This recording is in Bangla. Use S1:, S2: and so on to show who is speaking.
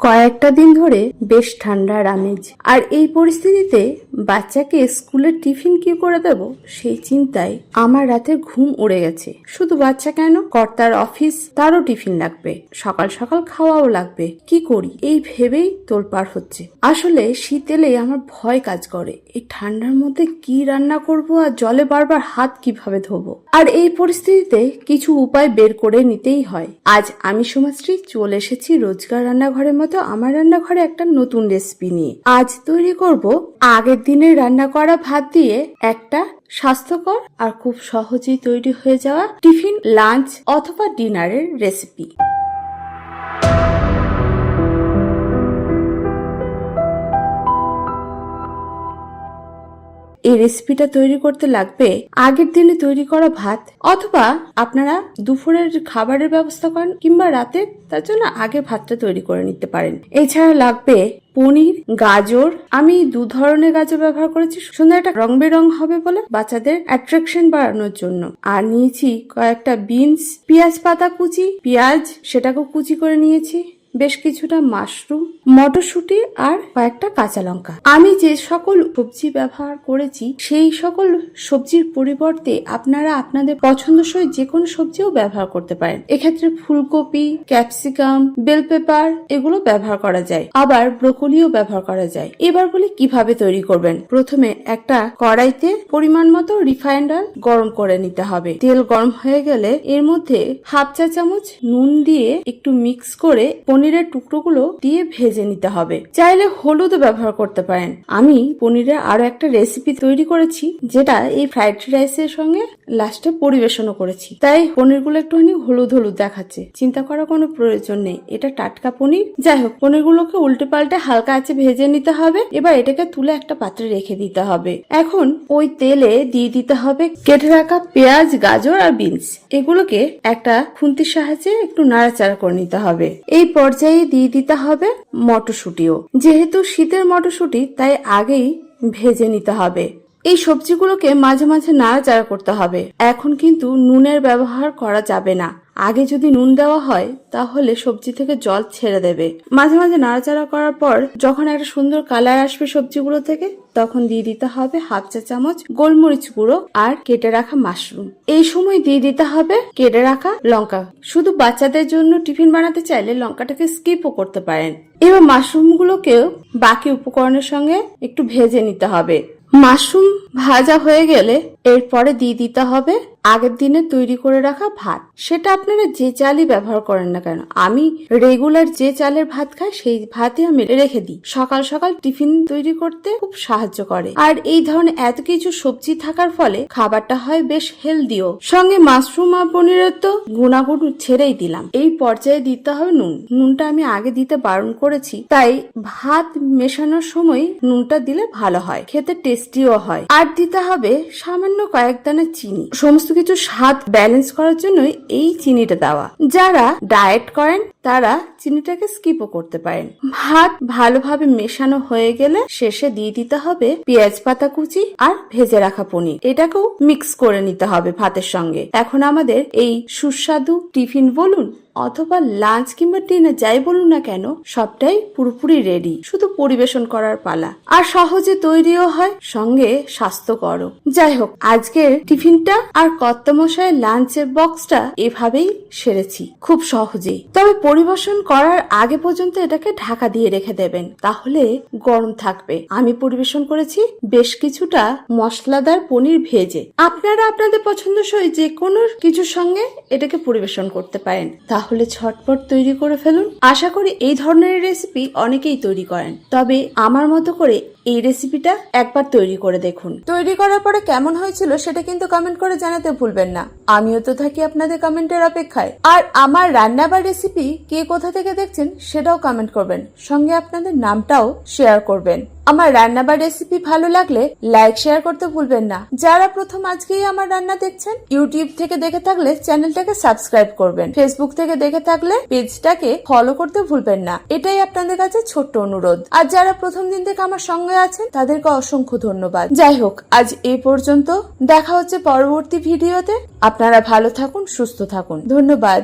S1: কয়েকটা দিন ধরে বেশ ঠান্ডার আমেজ। আর এই পরিস্থিতিতে বাচ্চাকে স্কুলের টিফিন কি করে দেব সেই চিন্তায় আমার রাতে ঘুম উড়ে গেছে। শুধু বাচ্চা কেন? কর্তার অফিস, তারও টিফিন লাগবে। সকাল সকাল খাওয়াও লাগবে। কি করি? এই ভেবেই তোলপাড় হচ্ছে। আসলে শীত এলে আমার ভয় কাজ করে। এই ঠান্ডার মধ্যে কি রান্না করব আর জলে বারবার হাত কীভাবে ধোবো? আর এই পরিস্থিতিতে কিছু উপায় বের করে নিতেই হয়। আজ আমি সুমাশ্রী চলে এসেছি রোজগার রান্নাঘরের মতো আমার রান্নাঘরে একটা নতুন রেসিপি নিয়ে। আজ তৈরি করব আগের দিনের রান্না করা ভাত দিয়ে একটা স্বাস্থ্যকর আর খুব সহজেই তৈরি হয়ে যাওয়া টিফিন, লাঞ্চ অথবা ডিনারের রেসিপি এই রেসিপিটা তৈরি করতে লাগবে, আগের দিনে তৈরি করা ভাত, অথবা আপনারা দুপুরের খাবারের ব্যবস্থা করেন কিংবা রাতে তার জন্য আগে ভাতটা তৈরি করে নিতে পারেন। এছাড়া লাগবে পনির, গাজর। আমি দু ধরনের গাজর ব্যবহার করেছি, সুন্দর একটা রং বেরং হবে বলে বাচ্চাদের অ্যাট্রাকশন বাড়ানোর জন্য। আর নিয়েছি কয়েকটা বিনস পেঁয়াজ পাতা কুচি। পেঁয়াজ, সেটাকেও কুচি করে নিয়েছি। বেশ কিছুটা মাশরুম, মটরশুঁটি আর কয়েকটা কাঁচা লঙ্কা। আমি যে সকল সবজি ব্যবহার করেছি, সেই সকল সবজির পরিবর্তে আপনারা আপনাদের পছন্দসই যে কোনো সবজিও ব্যবহার করতে পারেন। এক্ষেত্রে ফুলকপি, ক্যাপসিকাম, বেল পেপার এগুলো ব্যবহার করা যায়। আবার ব্রোকলিও ব্যবহার করা যায়। এবার বলি কীভাবে তৈরি করবেন। প্রথমে একটা কড়াইতে পরিমাণ মতো রিফাইন্ড অয়েল গরম করে নিতে হবে। তেল গরম হয়ে গেলে এর মধ্যে হাফ চা চামচ নুন দিয়ে একটু মিক্স করে পনিরের টুকরোগুলো দিয়ে ভেজে নিতে হবে। চাইলে হলুদও ব্যবহার করতে পারেন। আমি পনিরের আরও একটা রেসিপি তৈরি করেছি, যেটা এই ফ্রাইড রাইসের সঙ্গে লাস্টে পরিবেশনও করেছি। তাই পনিরগুলো একটুখানি হলুদ হলুদ দেখাচ্ছে। চিন্তা করার কোনো প্রয়োজন নেই। এটা টাটকা পনির। যাই হোক, পনিরগুলোকে উল্টে পাল্টে হালকা আছে ভেজে নিতে হবে। এবার এটাকে তুলে একটা পাত্রে রেখে দিতে হবে। এখন ওই তেলে দিয়ে দিতে হবে কেটে রাখা পেঁয়াজ, গাজর আর বিনস। এগুলোকে একটা খুন্তির সাহায্যে একটু নাড়াচাড়া করে নিতে হবে। এই পর্যায়ে দিয়ে দিতে হবে মটরশুঁটিও। যেহেতু শীতের মটরশুঁটি, তাই আগেই ভেজে নিতে হবে। এই সবজিগুলোকে মাঝে মাঝে নাড়াচাড়া করতে হবে। এখন কিন্তু নুনের ব্যবহার করা যাবে না। আগে যদি নুন দেওয়া হয়, তাহলে সবজি থেকে জল ছেড়ে দেবে। মাঝে মাঝে নাড়াচাড়া করার পর যখন একটা সুন্দর কালার আসবে সবজিগুলো থেকে, তখন দিয়ে দিতে হবে হাফ চা চামচ গোলমরিচ গুঁড়ো আর কেটে রাখা মাশরুম। এই সময় দিয়ে দিতে হবে কেটে রাখা লঙ্কা। শুধু বাচ্চাদের জন্য টিফিন বানাতে চাইলে লঙ্কাটাকে স্কিপও করতে পারেন। এবার মাশরুমগুলোকেও বাকি উপকরণের সঙ্গে একটু ভেজে নিতে হবে। মাশরুম ভাজা হয়ে গেলে এরপরে দিয়ে দিতে হবে আগের দিনে তৈরি করে রাখা ভাত। সেটা আপনারা যে চালই ব্যবহার করেন না কেন, আমি রেগুলার যে চালের ভাত খাই, সেই ভাতই আমি রেখে দিই। সকাল সকাল টিফিন তৈরি করতে খুব সাহায্য করে। আর এই ধরনের এত কিছু সবজি থাকার ফলে খাবারটা হয় বেশ হেলদিও সঙ্গে মাশরুম আর পনিরের তো গুণাগুণ ছেড়েই দিলাম। এই পর্যায়ে দিতে হবে নুন। নুনটা আমি আগে দিতে বারণ করেছি, তাই ভাত মেশানোর সময় নুনটা দিলে ভালো হয়, খেতে টেস্টিও হয়। আর দিতে হবে সামান্য কয়েক দানা চিনি। সমস্ত কিছু স্বাদ ব্যালেন্স করার জন্য এই চিনিটা দেওয়া। যারা ডায়েট করেন তারা চিনিটাকে স্কিপও করতে পারেন। ভাত ভালোভাবে মেশানো হয়ে গেলে শেষে দিয়ে দিতে হবে পেঁয়াজ পাতা কুচি আর ভেজে রাখা পনির। এটাকেও মিক্স করে নিতে হবে ভাতের সঙ্গে। এখন আমাদের এই সুস্বাদু টিফিন বলুন অথবা লাঞ্চ কিংবা ডিনার যাই বলুন না কেন, সবটাই পুরোপুরি রেডি শুধু পরিবেশন করার পালা। আর সহজে তৈরিও হয়, সঙ্গে স্বাস্থ্যকরও। যাই হোক, আজকের টিফিনটা আর কর্তামশায় লাঞ্চের বক্সটা এভাবেই সেরেছি। খুব সহজেই। তবে পরিবেশন করার আগে পর্যন্ত এটাকে ঢাকা দিয়ে রেখে দেবেন। তাহলে গরম থাকবে। আমি পরিবেশন করেছি বেশ কিছুটা মশলাদার পনির ভেজে। আপনারা আপনাদের পছন্দসই যে কোনো কিছুর সঙ্গে এটাকে পরিবেশন করতে পারেন। তাহলে ছটপট তৈরি করে ফেলুন। আশা করি এই ধরনের রেসিপি অনেকেই তৈরি করেন। তবে আমার মতো করে এই রেসিপিটা একবার তৈরি করে দেখুন। তৈরি করার পরে কেমন হয়েছিল সেটা কিন্তু কমেন্ট করে জানাতে ভুলবেন না। আমিও তো থাকি আপনাদের কমেন্টের অপেক্ষায়। আর আমার রান্না বা রেসিপি কে কোথা থেকে দেখছেন সেটাও কমেন্ট করবেন। সঙ্গে আপনাদের নামটাও শেয়ার করবেন। আমার রান্না বা রেসিপি ভালো লাগলে লাইক শেয়ার করতে ভুলবেন না। যারা প্রথম আজকেই আমার রান্না দেখছেন ইউটিউব থেকে দেখে থাকলে চ্যানেলটাকে সাবস্ক্রাইব করবেন। ফেসবুক থেকে দেখে থাকলে পেজটাকে ফলো করতে ভুলবেন না। এটাই আপনাদের কাছে ছোট্ট অনুরোধ। আর যারা প্রথম দিন থেকে আমার সঙ্গে আছেন, তাদেরকে অসংখ্য ধন্যবাদ। যাই হোক, আজ এই পর্যন্ত। দেখা হচ্ছে পরবর্তী ভিডিওতে। আপনারা ভালো থাকুন, সুস্থ থাকুন। ধন্যবাদ।